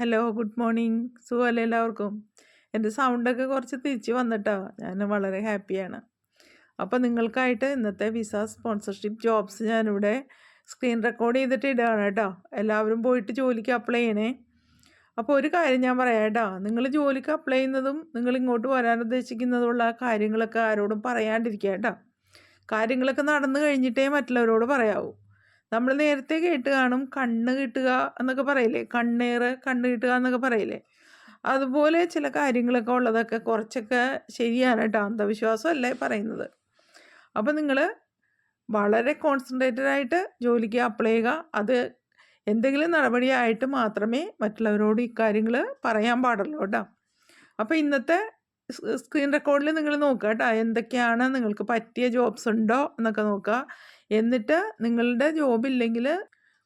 Hello good morning. സുഖമല്ലേ എല്ലാവർക്കും? എന്റെ സൗണ്ടൊക്കെ കുറച്ച് തിരിച്ച് വന്നിട്ടോ. ഞാൻ വളരെ ഹാപ്പിയാണ്. അപ്പോൾ നിങ്ങൾക്കായിട്ട് ഇന്നത്തെ വിസ സ്പോൺസർഷിപ്പ് ജോബ്സ് ഞാനിവിടെ സ്ക്രീൻ റെക്കോർഡ് ചെയ്തിട്ട് ഇടുകയാണ് കേട്ടോ. എല്ലാവരും പോയിട്ട് ജോലിക്ക് അപ്ലൈ ചെയ്യണേ. അപ്പോൾ ഒരു കാര്യം ഞാൻ പറയാം കേട്ടോ. നിങ്ങൾ ജോലിക്ക് അപ്ലൈ ചെയ്യുന്നതും നിങ്ങൾ ഇങ്ങോട്ട് വരാൻ ഉദ്ദേശിക്കുന്നതുമുള്ള കാര്യങ്ങളൊക്കെ ആരോടും പറയാണ്ടിരിക്കുക കേട്ടോ. കാര്യങ്ങളൊക്കെ നടന്നു കഴിഞ്ഞിട്ടേ മറ്റുള്ളവരോട് പറയാവൂ. നമ്മൾ നേരത്തെ കേട്ട് കാണും കണ്ണ് കിട്ടുക എന്നൊക്കെ പറയില്ലേ? കണ്ണേറ് കണ്ണ് കിട്ടുക എന്നൊക്കെ പറയില്ലേ? അതുപോലെ ചില കാര്യങ്ങളൊക്കെ ഉള്ളതൊക്കെ കുറച്ചൊക്കെ ശരിയാണ് കേട്ടോ. അന്ധവിശ്വാസമല്ലേ പറയുന്നത്. അപ്പോൾ നിങ്ങൾ വളരെ കോൺസെൻട്രേറ്റഡ് ആയിട്ട് ജോലിക്ക് അപ്ലൈ ചെയ്യുക. അത് എന്തെങ്കിലും നടപടിയായിട്ട് മാത്രമേ മറ്റുള്ളവരോട് ഇക്കാര്യങ്ങൾ പറയാൻ പാടുള്ളൂ കേട്ടോ. അപ്പോൾ ഇന്നത്തെ സ്ക്രീൻ റെക്കോർഡിൽ നിങ്ങൾ നോക്കുക കേട്ടോ എന്തൊക്കെയാണ് നിങ്ങൾക്ക് പറ്റിയ ജോബ്സ് ഉണ്ടോ എന്നൊക്കെ നോക്കുക എന്നിട്ട് നിങ്ങളുടെ ജോബ് ഇല്ലെങ്കിൽ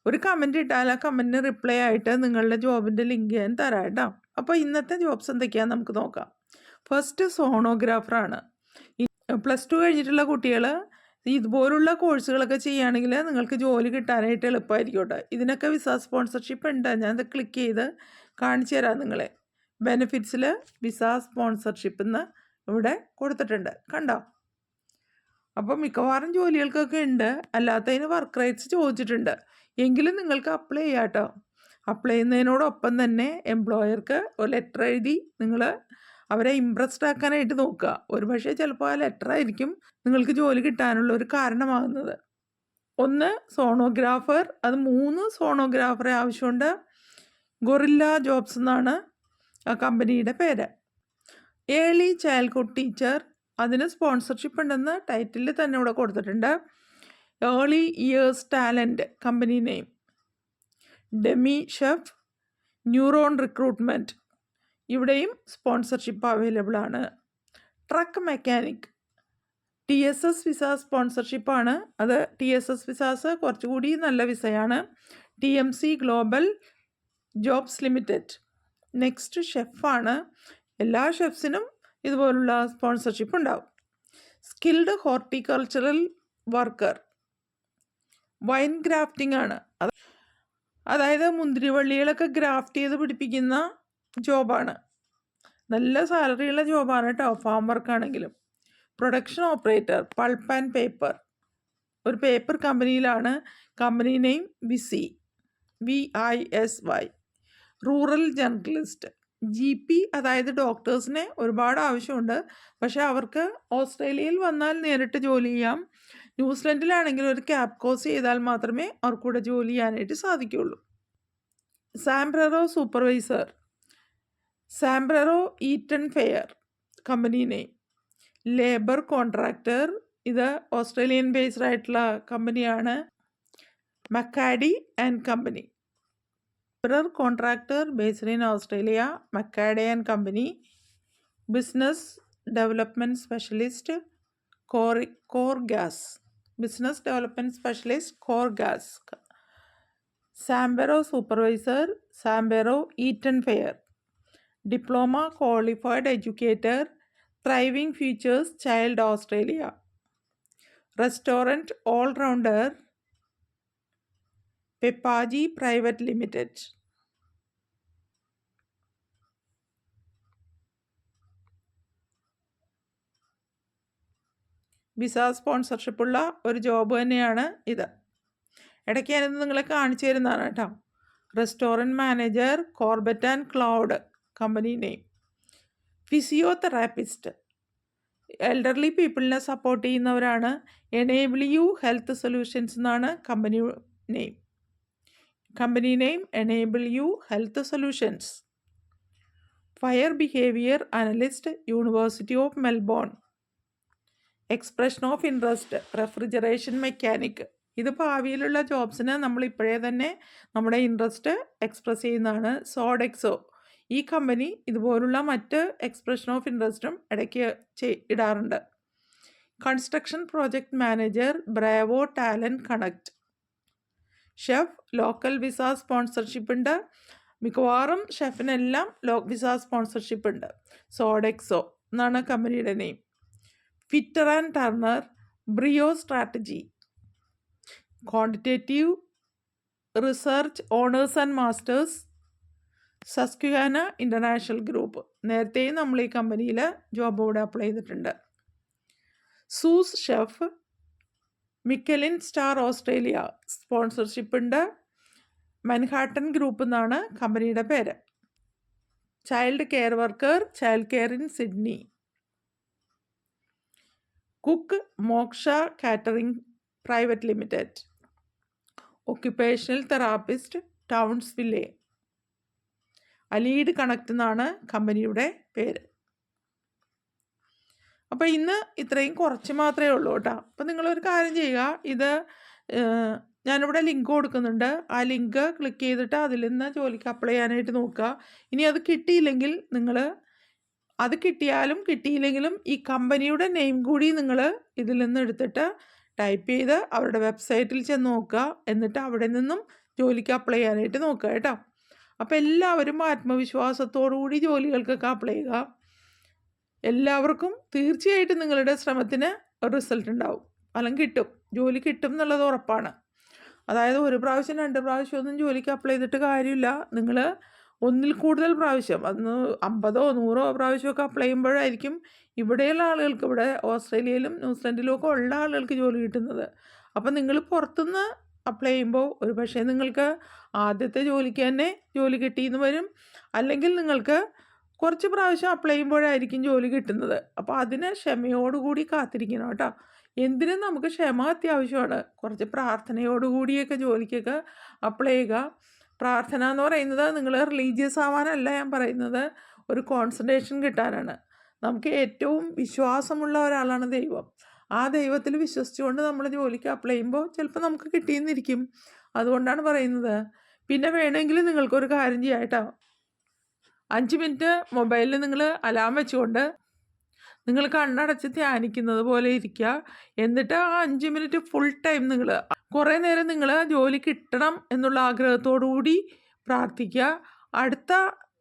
ഒരു കമന്റ് ഇട്ടാൽ ആ കമന്റിന് റിപ്ലൈ ആയിട്ട് നിങ്ങളുടെ ജോബിന്റെ ലിങ്ക് ഞാൻ തരാം കേട്ടോ അപ്പോൾ ഇന്നത്തെ ജോബ്സ് എന്തൊക്കെയാണെന്ന് നമുക്ക് നോക്കാം. ഫസ്റ്റ് സോണോഗ്രാഫറാണ് പ്ലസ് ടു കഴിഞ്ഞിട്ടുള്ള കുട്ടികൾ ഇതുപോലുള്ള കോഴ്സുകളൊക്കെ ചെയ്യുകയാണെങ്കിൽ നിങ്ങൾക്ക് ജോലി കിട്ടാനായിട്ട് എളുപ്പമായിരിക്കും കേട്ടോ ഇതിനൊക്കെ വിസ സ്പോൺസർഷിപ്പ് ഉണ്ട്? ഞാനത് ക്ലിക്ക് ചെയ്ത് കാണിച്ചു തരാം നിങ്ങളെ. ബെനിഫിറ്റ്സിൽ വിസ സ്പോൺസർഷിപ്പ് എന്ന് ഇവിടെ കൊടുത്തിട്ടുണ്ട്. കണ്ടോ? അപ്പോൾ മിക്കവാറും ജോലികൾക്കൊക്കെ ഉണ്ട്. അല്ലാത്തതിന് വർക്ക് റൈറ്റ്സ് ചോദിച്ചിട്ടുണ്ട്. എങ്കിലും നിങ്ങൾക്ക് അപ്ലൈ ചെയ്യാം കേട്ടോ അപ്ലൈ ചെയ്യുന്നതിനോടൊപ്പം തന്നെ എംപ്ലോയർക്ക് ഒരു ലെറ്റർ എഴുതി നിങ്ങൾ അവരെ ഇമ്പ്രസ്ഡ് ആക്കാനായിട്ട് നോക്കുക. ഒരു പക്ഷേ ചിലപ്പോൾ ആ ലെറ്റർ ആയിരിക്കും നിങ്ങൾക്ക് ജോലി കിട്ടാനുള്ള ഒരു കാരണമാകുന്നത്. ഒന്ന് സോണോഗ്രാഫർ. അത് മൂന്ന് സോണോഗ്രാഫറെ ആവശ്യമുണ്ട്. ഗൊറില്ല ജോബ്സ് എന്നാണ് ആ കമ്പനിയുടെ പേര്. ഏർലി ചൈൽഡ്ഹുഡ് ടീച്ചർ അതിന് സ്പോൺസർഷിപ്പ് ഉണ്ടെന്ന് ടൈറ്റിൽ തന്നെ ഇവിടെ കൊടുത്തിട്ടുണ്ട്. Early years talent company name. Demi chef Neuron recruitment ഇവിടെയും സ്പോൺസർഷിപ്പ് അവൈലബിൾ ആണ്. Truck mechanic. T S S visa സ്പോൺസർഷിപ്പാണ് അത് ടി എസ് എസ് വിസാസ് കുറച്ചുകൂടി നല്ല വിസയാണ്. T M C global jobs limited. Next ഷെഫാണ്. എല്ലാ ഷെഫ്സിനും ഇതുപോലുള്ള സ്പോൺസർഷിപ്പ് ഉണ്ടാവും. Skilled horticultural worker. Vine grafting ആണ്. അതായത് മുന്തിരിവള്ളികളൊക്കെ ഗ്രാഫ്റ്റ് ചെയ്ത് പിടിപ്പിക്കുന്ന ജോബാണ്. നല്ല സാലറിയുള്ള ജോബാണ് കേട്ടോ ഫാം വർക്ക് ആണെങ്കിലും production operator pulp and paper. ഒരു paper കമ്പനിയിലാണ്. Company name Visy. V I S Y. Rural journalist. G P അതായത് ഡോക്ടേഴ്സിനെ ഒരുപാട് ആവശ്യമുണ്ട്. പക്ഷേ അവർക്ക് ഓസ്ട്രേലിയയിൽ വന്നാൽ നേരിട്ട് ജോലി ചെയ്യാം. ന്യൂസിലൻഡിലാണെങ്കിൽ ഒരു ക്യാബ് കോഴ്സ് ചെയ്താൽ മാത്രമേ അവർക്കൂടെ ജോലി ചെയ്യാനായിട്ട് സാധിക്കുകയുള്ളൂ. Sombrero supervisor. Sombrero Eaton fair company name. Labour contractor. ഇത് ഓസ്ട്രേലിയൻ ബേസ്ഡ് ആയിട്ടുള്ള കമ്പനിയാണ്. മക്കാഡി and company. Emperor Contractor based in Australia, McCaday and Company, Business Development Specialist, Core, Core Gas, Business Development Specialist, Core Gas, Sambero Supervisor, Sambero Eaton Fair, Diploma Qualified Educator, Thriving Futures Child Australia, Restaurant All Rounder, പെപ്പാജി private limited visa സ്പോൺസർഷിപ്പുള്ള ഒരു job തന്നെയാണ് ഇത്. ഇടയ്ക്ക് ഞാനിത് നിങ്ങളെ കാണിച്ചു തരുന്നതാണ് കേട്ടോ. Restaurant manager Corbett and Cloud company name physiotherapist elderly പീപ്പിളിനെ support ചെയ്യുന്നവരാണ് എനേബിൾ യു ഹെൽത്ത് സൊല്യൂഷൻസ് എന്നാണ് company name company name enable you health solutions fire behaviour analyst university of Melbourne expression of interest refrigeration mechanic ഇത് ഭാവിയിലുള്ള ജോബ്സിന് നമ്മൾ ഇപ്പോഴേ തന്നെ നമ്മുടെ interest express ചെയ്യുന്നതാണ് സോഡെക്സോ ഈ കമ്പനി ഇതുപോലുള്ള മറ്റ് എക്സ്പ്രഷൻ ഓഫ് ഇൻട്രസ്റ്റും ഇടയ്ക്ക് ഇടാറുണ്ട്. Construction project manager Bravo talent connect chef local visa sponsorship ഉണ്ട്. മിക്കവാറും ഷെഫിനെല്ലാം ലോ വിസ സ്പോൺസർഷിപ്പ് ഉണ്ട്. സോഡെക്സോ എന്നാണ് കമ്പനിയുടെ name. Fitter and turner Brio strategy. Quantitative research honours and masters Susquehanna International Group. നേരത്തെയും നമ്മൾ ഈ കമ്പനിയിൽ ജോബ് അവിടെ അപ്ലൈ ചെയ്തിട്ടുണ്ട്. Sous chef Michelin star Australia sponsorship ഉണ്ട് മൻഹാട്ടൻ ഗ്രൂപ്പ് എന്നാണ് കമ്പനിയുടെ പേര്. Child care worker child care in Sydney. Cook Moksha catering private limited. Occupational therapist Townsville Allied Connect എന്നാണ് കമ്പനിയുടെ പേര്. അപ്പോൾ ഇന്ന് ഇത്രയും കുറച്ച് മാത്രമേ ഉള്ളൂ കേട്ടോ. അപ്പോൾ നിങ്ങളൊരു കാര്യം ചെയ്യുക. ഇത് ഞാനിവിടെ ലിങ്ക് കൊടുക്കുന്നുണ്ട്. ആ ലിങ്ക് ക്ലിക്ക് ചെയ്തിട്ട് അതിൽ നിന്ന് ജോലിക്ക് അപ്ലൈ ചെയ്യാനായിട്ട് നോക്കുക. ഇനി അത് കിട്ടിയില്ലെങ്കിൽ നിങ്ങൾ അത് കിട്ടിയാലും കിട്ടിയില്ലെങ്കിലും ഈ കമ്പനിയുടെ നെയിം കൂടി നിങ്ങൾ ഇതിൽ നിന്ന് എടുത്തിട്ട് ടൈപ്പ് ചെയ്ത് അവരുടെ വെബ്സൈറ്റിൽ ചെന്ന് നോക്കുക. എന്നിട്ട് അവിടെ നിന്നും ജോലിക്ക് അപ്ലൈ ചെയ്യാനായിട്ട് നോക്കുക കേട്ടോ. അപ്പോൾ എല്ലാവരും ആത്മവിശ്വാസത്തോടു കൂടി ജോലികൾക്കൊക്കെ അപ്ലൈ ചെയ്യുക. എല്ലാവർക്കും തീർച്ചയായിട്ടും നിങ്ങളുടെ ശ്രമത്തിന് ഒരു റിസൾട്ട് ഉണ്ടാവും. ഫലം കിട്ടും. ജോലി കിട്ടും എന്നുള്ളത് ഉറപ്പാണ്. അതായത് ഒരു പ്രാവശ്യം രണ്ട് പ്രാവശ്യം ഒന്നും ജോലിക്ക് അപ്ലൈ ചെയ്തിട്ട് കാര്യമില്ല. നിങ്ങൾ ഒന്നിൽ കൂടുതൽ പ്രാവശ്യം അന്ന് അമ്പതോ നൂറോ പ്രാവശ്യമൊക്കെ അപ്ലൈ ചെയ്യുമ്പോഴായിരിക്കും ഇവിടെയുള്ള ആളുകൾക്ക് ഇവിടെ ഓസ്ട്രേലിയയിലും ന്യൂസിലൻഡിലും ഒക്കെ ഉള്ള ആളുകൾക്ക് ജോലി കിട്ടുന്നത്. അപ്പം നിങ്ങൾ പുറത്തുനിന്ന് അപ്ലൈ ചെയ്യുമ്പോൾ ഒരു പക്ഷേ നിങ്ങൾക്ക് ആദ്യത്തെ ജോലിക്ക് തന്നെ ജോലി കിട്ടിയെന്ന് വരും. അല്ലെങ്കിൽ നിങ്ങൾക്ക് കുറച്ച് പ്രാവശ്യം അപ്ലൈ ചെയ്യുമ്പോഴായിരിക്കും ജോലി കിട്ടുന്നത്. അപ്പോൾ അതിന് ക്ഷമയോടുകൂടി കാത്തിരിക്കണം കേട്ടോ. എന്തിനും നമുക്ക് ക്ഷമ അത്യാവശ്യമാണ്. കുറച്ച് പ്രാർത്ഥനയോടുകൂടിയൊക്കെ ജോലിക്കൊക്കെ അപ്ലൈ ചെയ്യുക. പ്രാർത്ഥന എന്ന് പറയുന്നത് നിങ്ങൾ റിലീജിയസ് ആവാനല്ല ഞാൻ പറയുന്നത്. ഒരു കോൺസെൻട്രേഷൻ കിട്ടാനാണ്. നമുക്ക് ഏറ്റവും വിശ്വാസമുള്ള ഒരാളാണ് ദൈവം. ആ ദൈവത്തിൽ വിശ്വസിച്ചുകൊണ്ട് നമ്മൾ ജോലിക്ക് അപ്ലൈ ചെയ്യുമ്പോൾ ചിലപ്പോൾ നമുക്ക് കിട്ടിയെന്നിരിക്കും. അതുകൊണ്ടാണ് പറയുന്നത്. പിന്നെ വേണമെങ്കിൽ നിങ്ങൾക്കൊരു കാര്യം ചെയ്യാം കേട്ടോ. അഞ്ച് മിനിറ്റ് മൊബൈലിൽ നിങ്ങൾ അലാം വെച്ചുകൊണ്ട് നിങ്ങൾ കണ്ണടച്ച് ധ്യാനിക്കുന്നത് പോലെ ഇരിക്കുക. എന്നിട്ട് ആ അഞ്ച് മിനിറ്റ് ഫുൾ ടൈം നിങ്ങൾ കുറേ നേരം നിങ്ങൾ ജോലി കിട്ടണം എന്നുള്ള ആഗ്രഹത്തോടു കൂടി പ്രാർത്ഥിക്കുക. അടുത്ത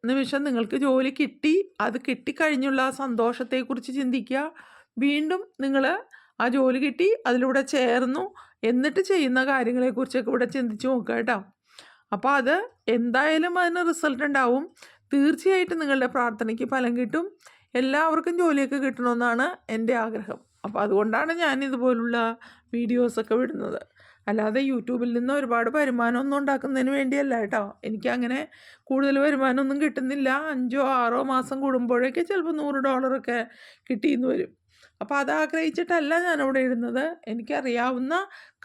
നിമിഷം നിങ്ങൾക്ക് ജോലി കിട്ടി. അത് കിട്ടിക്കഴിഞ്ഞുള്ള സന്തോഷത്തെക്കുറിച്ച് ചിന്തിക്കുക. വീണ്ടും നിങ്ങൾ ആ ജോലി കിട്ടി അതിലൂടെ ചേർന്നു എന്നിട്ട് ചെയ്യുന്ന കാര്യങ്ങളെക്കുറിച്ചൊക്കെ ഇവിടെ ചിന്തിച്ച് നോക്കുക കേട്ടോ. അപ്പോൾ അത് എന്തായാലും അതിന് റിസൾട്ട് ഉണ്ടാവും. തീർച്ചയായിട്ടും നിങ്ങളുടെ പ്രാർത്ഥനയ്ക്ക് ഫലം കിട്ടും. എല്ലാവർക്കും ജോലിയൊക്കെ കിട്ടണമെന്നാണ് എന്റെ ആഗ്രഹം. അപ്പോൾ അതുകൊണ്ടാണ് ഞാൻ ഇതുപോലുള്ള വീഡിയോസൊക്കെ വിടുന്നത്. അല്ലാതെ യൂട്യൂബിൽ നിന്ന് ഒരുപാട് വരുമാനമൊന്നും ഉണ്ടാക്കുന്നതിന് വേണ്ടിയല്ല കേട്ടോ. എനിക്കങ്ങനെ കൂടുതൽ വരുമാനമൊന്നും കിട്ടുന്നില്ല. അഞ്ചോ ആറോ മാസം കൂടുമ്പോഴേക്ക് ചിലപ്പോൾ നൂറ് ഡോളറൊക്കെ കിട്ടിയെന്ന് വരും. അപ്പോൾ അത് ആഗ്രഹിച്ചിട്ടല്ല ഞാനിവിടെ ഇടുന്നത്. എനിക്കറിയാവുന്ന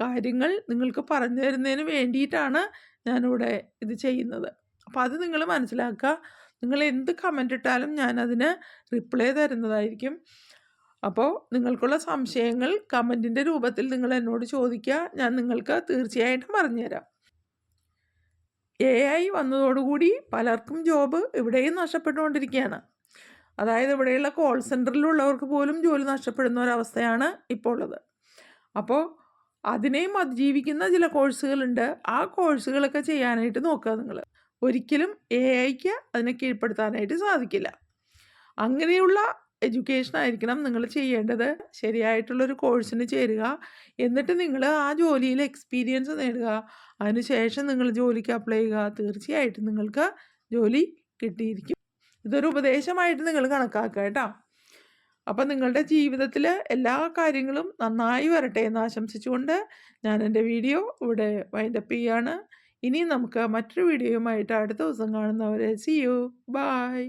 കാര്യങ്ങൾ നിങ്ങൾക്ക് പറഞ്ഞു തരുന്നതിന് വേണ്ടിയിട്ടാണ് ഞാനിവിടെ ഇത് ചെയ്യുന്നത്. അപ്പോൾ അത് നിങ്ങൾ മനസ്സിലാക്കുക. നിങ്ങൾ എന്ത് കമന്റ് ഇട്ടാലും ഞാനതിന് റിപ്ലൈ തരുന്നതായിരിക്കും. അപ്പോൾ നിങ്ങൾക്കുള്ള സംശയങ്ങൾ കമന്റിന്റെ രൂപത്തിൽ നിങ്ങൾ എന്നോട് ചോദിക്കുക. ഞാൻ നിങ്ങൾക്ക് തീർച്ചയായിട്ടും പറഞ്ഞുതരാം എ ഐ വന്നതോടുകൂടി പലർക്കും ജോബ് ഇവിടെയും നഷ്ടപ്പെട്ടുകൊണ്ടിരിക്കുകയാണ്. അതായത് ഇവിടെയുള്ള കോൾ സെന്ററിലുള്ളവർക്ക് പോലും ജോലി നഷ്ടപ്പെടുന്ന ഒരവസ്ഥയാണ് ഇപ്പോൾ ഉള്ളത്. അപ്പോൾ അതിനെയും അതിജീവിക്കുന്ന ചില കോഴ്സുകളുണ്ട് ആ കോഴ്സുകളൊക്കെ ചെയ്യാനായിട്ട് നോക്കുക നിങ്ങൾ ഒരിക്കലും എ ഐക്ക് അതിനെ കീഴ്പ്പെടുത്താനായിട്ട് സാധിക്കില്ല. അങ്ങനെയുള്ള എഡ്യൂക്കേഷൻ ആയിരിക്കണം നിങ്ങൾ ചെയ്യേണ്ടത്. ശരിയായിട്ടുള്ളൊരു കോഴ്സിന് ചേരുക. എന്നിട്ട് നിങ്ങൾ ആ ജോലിയിൽ എക്സ്പീരിയൻസ് നേടുക. അതിനുശേഷം നിങ്ങൾ ജോലിക്ക് അപ്ലൈ ചെയ്യുക. തീർച്ചയായിട്ടും നിങ്ങൾക്ക് ജോലി കിട്ടിയിരിക്കും. ഇതൊരു ഉപദേശമായിട്ട് നിങ്ങൾ കണക്കാക്കുക കേട്ടോ. അപ്പം നിങ്ങളുടെ ജീവിതത്തിൽ എല്ലാ കാര്യങ്ങളും നന്നായി വരട്ടെ എന്ന് ആശംസിച്ചുകൊണ്ട് ഞാൻ എന്റെ വീഡിയോ ഇവിടെ വൈൻഡപ്പ് ചെയ്യാണ് ഇനി നമുക്ക് മറ്റൊരു വീഡിയോയുമായിട്ട് അടുത്ത ദിവസം കാണുന്നവരെ സി യു ബായ്